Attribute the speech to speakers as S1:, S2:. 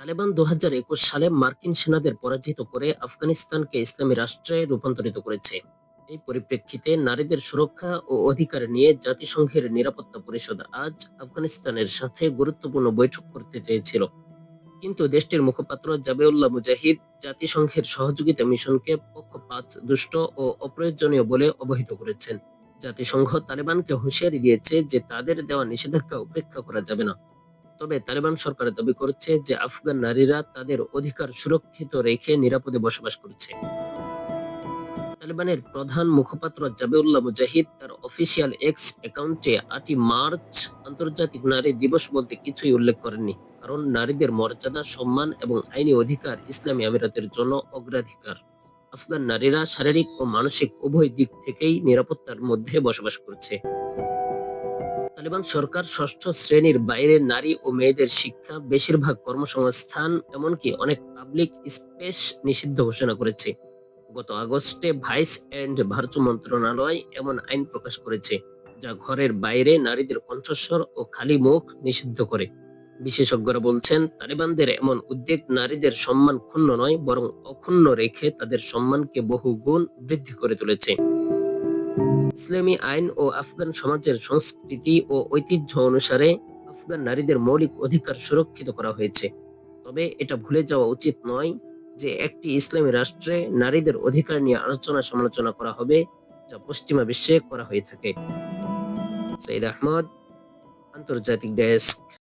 S1: তালেবান দু হাজার একুশ সালে মার্কিন সেনাদের পরাজিত করে আফগানিস্তানকে ইসলামী রাষ্ট্রে রূপান্তরিত করেছে। এই পরিপ্রেক্ষিতে নারীদের সুরক্ষা ও অধিকার নিয়ে জাতিসংঘের নিরাপত্তা পরিষদ আজ আফগানিস্তানের সাথে গুরুত্বপূর্ণ বৈঠক করতে চেয়েছিল। কিন্তু দেশটির মুখপাত্র জাবেউল্লাহ মুজাহিদ জাতিসংঘের সহযোগিতা মিশনকে পক্ষপাত, দুষ্ট ও অপ্রয়োজনীয় বলে অবহিত করেছেন। জাতিসংঘ তালেবানকে হুঁশিয়ারি দিয়েছে যে তাদের দেওয়া নিষেধাজ্ঞা উপেক্ষা করা যাবে না। তবে তালেবান সরকার দাবি করছে যে আফগান নারীরা তাদের অধিকার সুরক্ষিত রেখে নিরাপদে বসবাস করছে। তালেবানের প্রধান মুখপাত্র জাবিউল্লাহ মুজাহিদ তার অফিসিয়াল এক্স অ্যাকাউন্টে আটই মার্চ আন্তর্জাতিক নারী দিবস বলতে কিছুই উল্লেখ করেননি, কারণ নারীদের মর্যাদা, সম্মান এবং আইনি অধিকার ইসলামী আমিরাতের জন্য অগ্রাধিকার। আফগান নারীরা শারীরিক ও মানসিক উভয় দিক থেকেই নিরাপত্তার মধ্যে বসবাস করছে। তালিবান সরকার ষষ্ঠ শ্রেণির বাইরে নারী ও মেয়েদের শিক্ষা বেশিরভাগ কর্মসংস্থান, এমনকি অনেক পাবলিক স্পেস নিষিদ্ধ ঘোষণা করেছে। গত আগস্টে ভাইস এন্ড ভারত মন্ত্রণালয় এমন আইন প্রকাশ করেছে, যা ঘরের বাইরে নারীদের কণ্ঠস্বর ও খালি মুখ নিষিদ্ধ করে। বিশেষজ্ঞরা বলছেন, তালিবানদের এমন উদ্বেগ নারীদের সম্মান ক্ষুণ্ণ নয়, বরং অক্ষুণ্ণ রেখে তাদের সম্মানকে বহু গুণ বৃদ্ধি করে তুলেছে। ইসলামী আইন ও আফগান সমাজের সংস্কৃতি ও ঐতিহ্য অনুসারে আফগান নারীদের মৌলিক অধিকার সুরক্ষিত করা হয়েছে। তবে এটা ভুলে যাওয়া উচিত নয় যে একটি ইসলামী রাষ্ট্রে নারীদের অধিকার নিয়ে আলোচনা সমালোচনা করা হবে, যা পশ্চিমা বিশ্বে করা হয়ে থাকে। সঈদ আহমদ, আন্তর্জাতিক ডেস্ক।